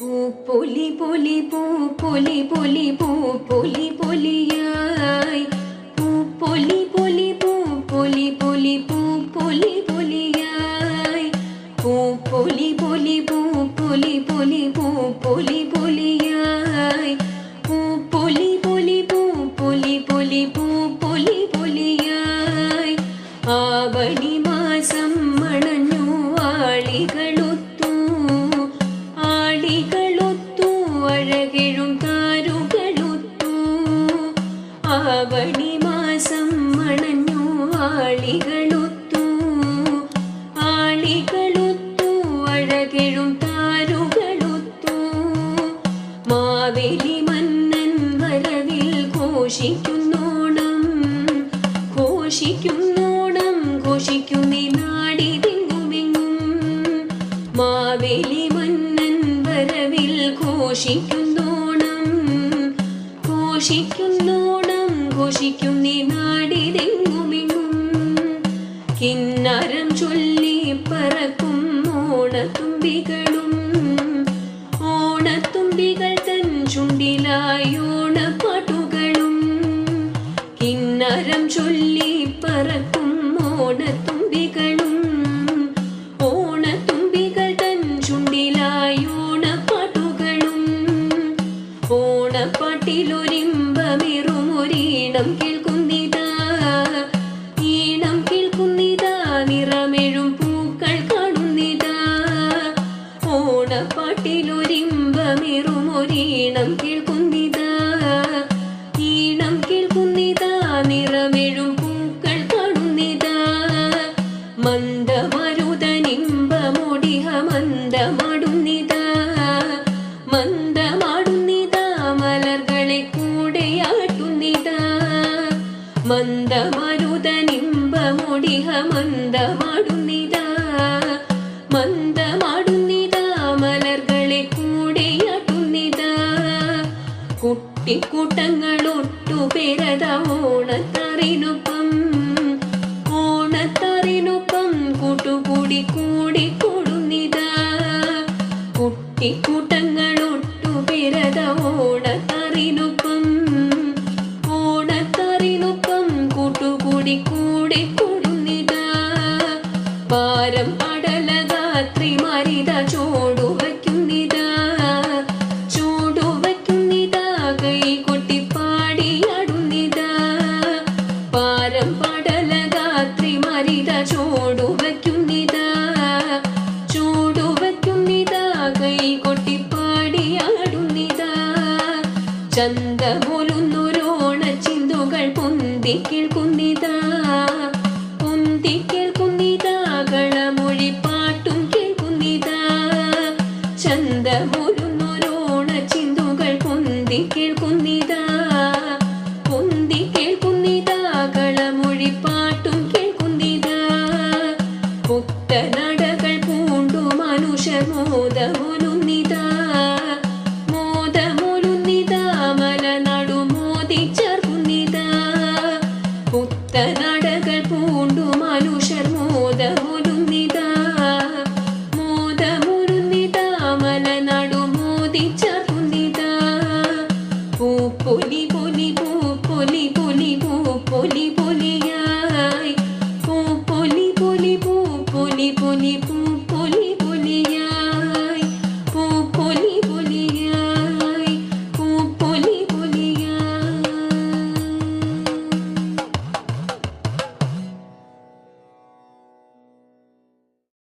പൂ പൊലി പൊലി പൂ പൊലി പൊലി പൂ പൊലി പൊലിയായി പൂ പൊലി പൊലി പൂ പൊലി പൊലി പൂ പൊലി പൊലിയായി പൂ പൊലി പൊലി പൂ പൊലി പൊലി പൂ പൊലി പൊലിയായി പൂ പൊലി പൊലി പൂ പൊലി പൊലി പൂ പൊലി പൊലിയായി ആവണി മാസം മണഞ്ഞു ആളികളൊത്തു ആവണി മാസം മണഞ്ഞു ആളികളൊത്തു. ആളികളൊത്തു അഴകെഴും താരുകളൊത്തു. മാവേലി മന്നൻ വരവിൽ ഘോഷിക്കുന്നോണം ഘോഷിക്കുന്നോണം ഘോഷിക്കുന്നേ നാടിതെങ്ങുമെങ്ങും മാവേലി മന്നൻ വരവിൽ ഘോഷിക്കുന്നോണം ഘോഷിക്കുന്നോണം ഘോഷിക്കുന്നേ നാടിതെങ്ങുമെങ്ങും കിന്നരം ചൊല്ലി പറക്കും ഓണത്തുമ്പികളും. ഓണത്തുമ്പികൾ തൻ ചുണ്ടിലായി ഓണപ്പാട്ടുകളും. കിന്നരം ചൊല്ലി പറക്കും ഓണത്തുമ്പികളും. ഓണത്തുമ്പികൾ തൻ ചുണ്ടിലായി ഓണപ്പാട്ടുകളും. ഓണപ്പാട്ടിലൊരിമ്പമേറും ഒരീണം കേൾക്കുന്നിതാ. ഈണം കേൾക്കുന്നിതാ. നിറമെഴും പൂക്കൾ കാണുന്നിതാ. ഓണപ്പാട്ടിലൊരിമ്പമേറും ഒരീണം കേൾക്കുന്നിതാ. ഈണം കേൾക്കുന്നിതാ. നിറമെഴും പൂക്കൾ കാണുന്നിതാ. മന്ദമരുതനിമ്പമൊടിഹ മന്ദമാടുന്നിതാ മന്ദമരുതനിമ്പമൊടിഹ മന്ദമാടുന്നിതാ മന്ദമാടുന്നിതാ മലർകളെ കൂടെയാട്ടുന്നിതാ ഓണത്തറിനൊപ്പം. ഓണത്തറിനൊപ്പം കൂട്ടുകൂടി കൂടി കൂടുന്നിതാ കുട്ടിക്കൂട്ടങ്ങളൊട്ടുപേരത ചന്തമൊലുന്നൊരോണ ചിന്തുകൾ പൊന്തി കേൾക്കുന്നിതാ. বলি বলি বো বলি বলি বো বলি বলি আয়।